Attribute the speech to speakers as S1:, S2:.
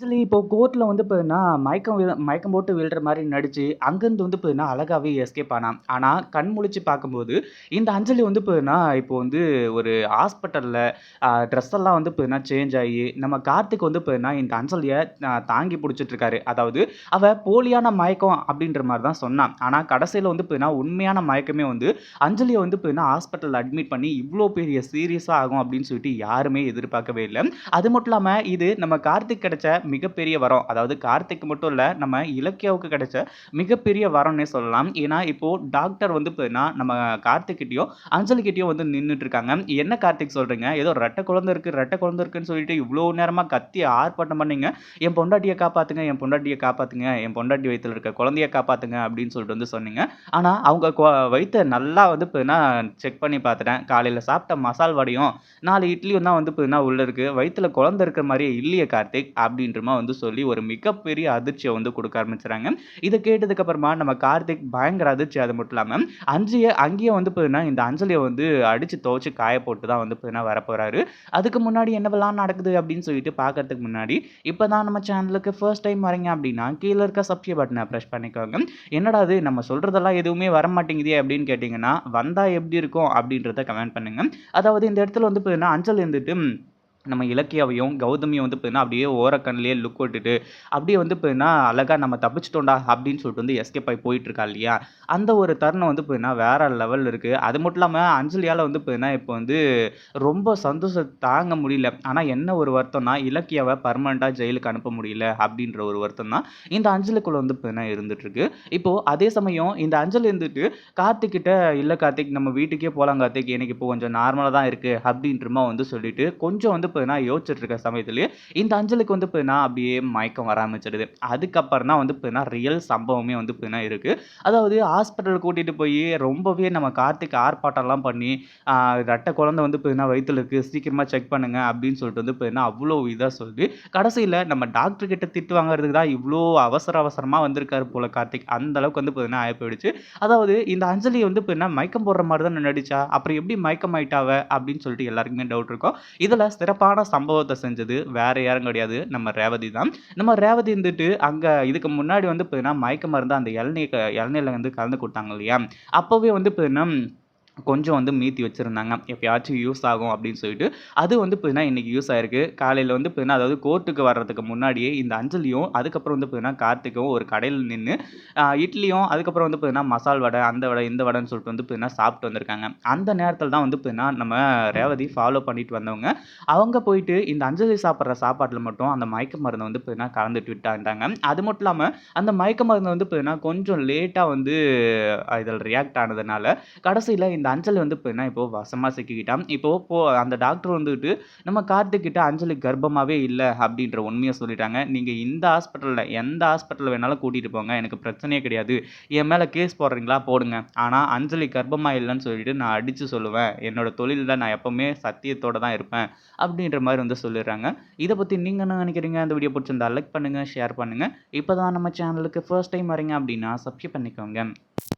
S1: Actually இப்போ கோர்ட்டில் வந்து பார்த்தீங்கன்னா, மயக்கம் மயக்கம் போட்டு விழுற மாதிரி நடிச்சு, அங்கேருந்து வந்து பார்த்தீங்கன்னா, அழகாவே எஸ்கேப் ஆனான். ஆனால் கண் முழிச்சு பார்க்கும்போது, இந்த அஞ்சலி வந்து பார்த்தீங்கன்னா, இப்போ வந்து ஒரு ஹாஸ்பிட்டலில் ட்ரெஸ் எல்லாம் வந்து பார்த்தீங்கன்னா, சேஞ்ச் ஆகி நம்ம கார்த்திக் வந்து பார்த்தீங்கன்னா, இந்த அஞ்சலியை தாங்கி பிடிச்சிட்ருக்காரு அதாவது, அவள் போலியான மயக்கம் அப்படின்ற மாதிரி தான் சொன்னான். ஆனால் கடைசியில் வந்து பார்த்தீங்கன்னா, உண்மையான மயக்கமே வந்து அஞ்சலியை வந்து பார்த்தீங்கன்னா, ஹாஸ்பிட்டலில் அட்மிட் பண்ணி, இவ்வளோ பெரிய சீரியஸாக ஆகும் அப்படின்னு சொல்லிட்டு யாருமே எதிர்பார்க்கவே இல்லை. அது மட்டும் இல்லாமல் இது நம்ம கார்த்திக் கிடச்ச மிகப்பெரிய வரம். அதாவது கார்த்திக் மட்டும் இல்லை நம்ம இலக்கியாவுக்கு கிடைச்ச மிகப்பெரிய வரம்னே சொல்லலாம். ஏன்னா, இப்போது டாக்டர் வந்து பார்த்தீங்கன்னா, நம்ம கார்த்திக் கிட்டயும், வந்து நின்றுட்டு இருக்காங்க. என்ன கார்த்திக் சொல்கிறீங்க ஏதோ ரெட்டை குழந்தை இருக்குது ரெட்டை குழந்தை இருக்குன்னு சொல்லிட்டு இவ்வளோ நேரமாக கத்தி ஆர்ப்பாட்டம் பண்ணீங்க. என் பொண்டாட்டியை காப்பாற்றுங்க என் பொண்டாட்டியை காப்பாத்துங்க, என் பொண்டாட்டி வயிற்றில் இருக்க குழந்தைய காப்பாத்துங்க அப்படின்னு சொல்லிட்டு வந்து சொன்னீங்க. ஆனால் அவங்க வயிற்றை நல்லா வந்து பார்த்தீங்கன்னா, செக் பண்ணி பார்த்துட்டேன். காலையில் சாப்பிட்ட மசால் வடையும், நாலு இட்லியும் தான் வந்து பார்த்தீங்கன்னா உள்ளே இருக்குது வயிற்றில் குழந்தை இருக்கிற மாதிரியே இல்லையே கார்த்திக் அப்படின்ற மாரி வந்து சொல்லி, ஒரு மிகப்பெரிய அதிர்ச்சியை வந்து கொடுக்க ஆரம்பிச்சுறாங்க. இதை கேட்டதுக்கு அப்புறமா நம்ம கார்த்திக் பயங்கர அதிர்ச்சி அது மட்டும் இல்லாமல் அஞ்சியை அங்கேயே வந்து பார்த்தீங்கன்னா, இந்த அஞ்சலியை வந்து அடித்து துவச்சி காய போட்டு தான் வந்து பார்த்தீங்கன்னா வரப்போகிறாரு அதுக்கு முன்னாடி என்னவெல்லாம் நடக்குது அப்படின்னு சொல்லிட்டு பார்க்கறதுக்கு முன்னாடி, இப்போ தான் நம்ம சேனலுக்கு ஃபர்ஸ்ட் டைம் வரீங்க அப்படின்னா, கீழே இருக்க சப்ஸ்கிரைப் பட்டனை பிரஸ் பண்ணிக்கோங்க. என்னடா இது நம்ம சொல்கிறதெல்லாம் எதுவுமே வரமாட்டேங்குதே அப்படின்னு கேட்டிங்கன்னா வந்தால் எப்படி இருக்கும் அப்படின்றத கமெண்ட் பண்ணுங்கள் அதாவது இந்த இடத்துல வந்து பார்த்தீங்கன்னா, அஞ்சல் இருந்துட்டு நம்ம இலக்கியாவையும், கௌதமியும் வந்து பார்த்தீங்கன்னா, அப்படியே ஓரக்கண்ணிலே லுக் விட்டுட்டு, அப்படியே வந்து பார்த்தீங்கன்னா, அழகாக நம்ம தப்பிச்சிட்டோண்டா அப்படின்னு சொல்லிட்டு வந்து எஸ்கேப் ஆகி போயிட்டுருக்கா இல்லையா? அந்த ஒரு தருணம் வந்து பார்த்தீங்கன்னா, வேறு லெவல் இருக்குது அது மட்டும் இல்லாமல் அஞ்சலியால் வந்து பார்த்தீங்கன்னா, இப்போ வந்து ரொம்ப சந்தோஷம் தாங்க முடியல. ஆனால் என்ன ஒரு வருத்தம்னா, இலக்கியாவை பர்மனெண்ட்டாக ஜெயிலுக்கு அனுப்ப முடியல அப்படின்ற ஒரு வருத்தம் தான் இந்த அஞ்சலுக்குள்ளே வந்து பார்த்தீங்கன்னா இருந்துகிட்ருக்கு இப்போது அதே சமயம் இந்த அஞ்சல் இருந்துட்டு கார்த்திக்கிட்ட இல்லை கார்த்திக் நம்ம வீட்டுக்கே போகலாம் கார்த்திக். எனக்கு இப்போ கொஞ்சம் நார்மலாக தான் இருக்குது அப்படின்றமா வந்து சொல்லிட்டு, கொஞ்சம் வந்து பார்த்தீங்கன்னா யோசிச்சுட்டு இருக்க சமயத்துலேயே இந்த அஞ்சலுக்கு வந்து பார்த்தீங்கன்னா, அப்படியே மயக்கம் வர அதுக்கப்புறம் தான் வந்து பார்த்தீங்கன்னா, ரியல் சம்பவமே வந்து பார்த்தீங்கன்னா இருக்குது அதாவது ஹாஸ்பிட்டல் கூட்டிகிட்டு போய் ரொம்பவே நம்ம கார்த்திக் ஆர்ப்பாட்டம்லாம் பண்ணி, அ ரெட்டை குழந்தை வந்து பார்த்தீங்கன்னா வயிற்றுல இருக்குது சீக்கிரமாக செக் பண்ணுங்க அப்படின்னு சொல்லிட்டு வந்து பார்த்தீங்கன்னா, அவ்வளோ இதாக சொல்லி, கடைசியில் நம்ம டாக்டர் கிட்ட திட்டு வாங்குறதுக்கு தான் இவ்வளோ அவசர அவசரமாக வந்திருக்காரு போல கார்த்திக். அந்த அளவுக்கு வந்து பார்த்தீங்கன்னா ஆகி போயிடுச்சு. அதாவது இந்த அஞ்சலி வந்து பார்த்தீங்கன்னா, மயக்கம் போடுற மாதிரி தான் நடிச்சா. அப்புறம் எப்படி மயக்கம் ஆயிட்டாவ அப்படின்னு சொல்லிட்டு எல்லாருக்குமே டவுட் இருக்கும். இதுல சிறப்பான சம்பவத்தை செஞ்சது வேற யாரும் கிடையாது. நம்ம ரேவதி தான். நம்ம ரேவதி இருந்துட்டு, அங்க இதுக்கு முன்னாடி வந்து பார்த்தீங்கன்னா, மயக்க மருந்து அந்த இளநீ க இளநீர்ல வந்து கலந்து கொடுத்தாங்க இல்லையா? அப்பவே வந்து பார்த்தீங்கன்னா, கொஞ்சம் வந்து மீத்தி வச்சுருந்தாங்க எப்பயாச்சும் யூஸ் ஆகும் அப்படின்னு சொல்லிட்டு. அது வந்து பார்த்தீங்கன்னா, இன்றைக்கி யூஸ் ஆயிருக்கு. காலையில் வந்து பார்த்தீங்கன்னா, அதாவது கோர்ட்டுக்கு வர்றதுக்கு முன்னாடியே இந்த அஞ்சலியும், அதுக்கப்புறம் வந்து பார்த்தீங்கன்னா, கார்த்திக்கும் ஒரு கடையில் நின்று இட்லியும், அதுக்கப்புறம் வந்து பார்த்தீங்கன்னா, மசால் வடை, அந்த வடை, இந்த வடைன்னு சொல்லிட்டு வந்து பார்த்தீங்கன்னா, சாப்பிட்டு வந்திருக்காங்க. அந்த நேரத்தில் தான் வந்து பார்த்தீங்கன்னா, நம்ம ரேவதி ஃபாலோ பண்ணிட்டு வந்தவங்க, அவங்க போயிட்டு இந்த அஞ்சலி சாப்பிட்ற சாப்பாட்டில் மட்டும் அந்த மயக்க மருந்தை வந்து பார்த்தீங்கன்னா, கலந்துட்டு விட்டாண்டாங்க. அது மட்டும் இல்லாமல் அந்த மயக்க மருந்து வந்து பார்த்தீங்கன்னா, கொஞ்சம் லேட்டாக வந்து இதில் ரியாக்ட் ஆனதுனால, கடைசியில் இந்த அஞ்சலி வந்து பார்த்தீங்கன்னா, இப்போ வசமாக சிக்கிக்கிட்டான் இப்போ போ அந்த டாக்டர் வந்துட்டு, நம்ம கார்த்திக் கிட்ட அஞ்சலி கர்ப்பமாகவே இல்லை அப்படின்ற உண்மையை சொல்லிட்டாங்க. நீங்கள் இந்த ஹாஸ்பிட்டலில் எந்த ஹாஸ்பிட்டலில் வேணாலும் கூட்டிகிட்டு போங்க. எனக்கு பிரச்சனையே கிடையாது. என் மேலே கேஸ் போடுறீங்களா? போடுங்க. ஆனால் அஞ்சலி கர்ப்பமாக இல்லைன்னு சொல்லிட்டு நான் அடித்து சொல்லுவேன். என்னோட தொழிலில் நான் எப்போவுமே சத்தியத்தோட தான் இருப்பேன். அப்படின்ற மாதிரி வந்து சொல்லிடுறாங்க. இதை பற்றி நீங்கள் என்ன நினைக்கிறீங்க? அந்த வீடியோ பிடிச்சிருந்தா லைக் பண்ணுங்கள் ஷேர் பண்ணுங்கள் இப்போ தான் நம்ம சேனலுக்கு ஃபர்ஸ்ட் டைம் வரீங்க அப்படின்னா, சப்ஸ்கிரைப் பண்ணிக்கோங்க.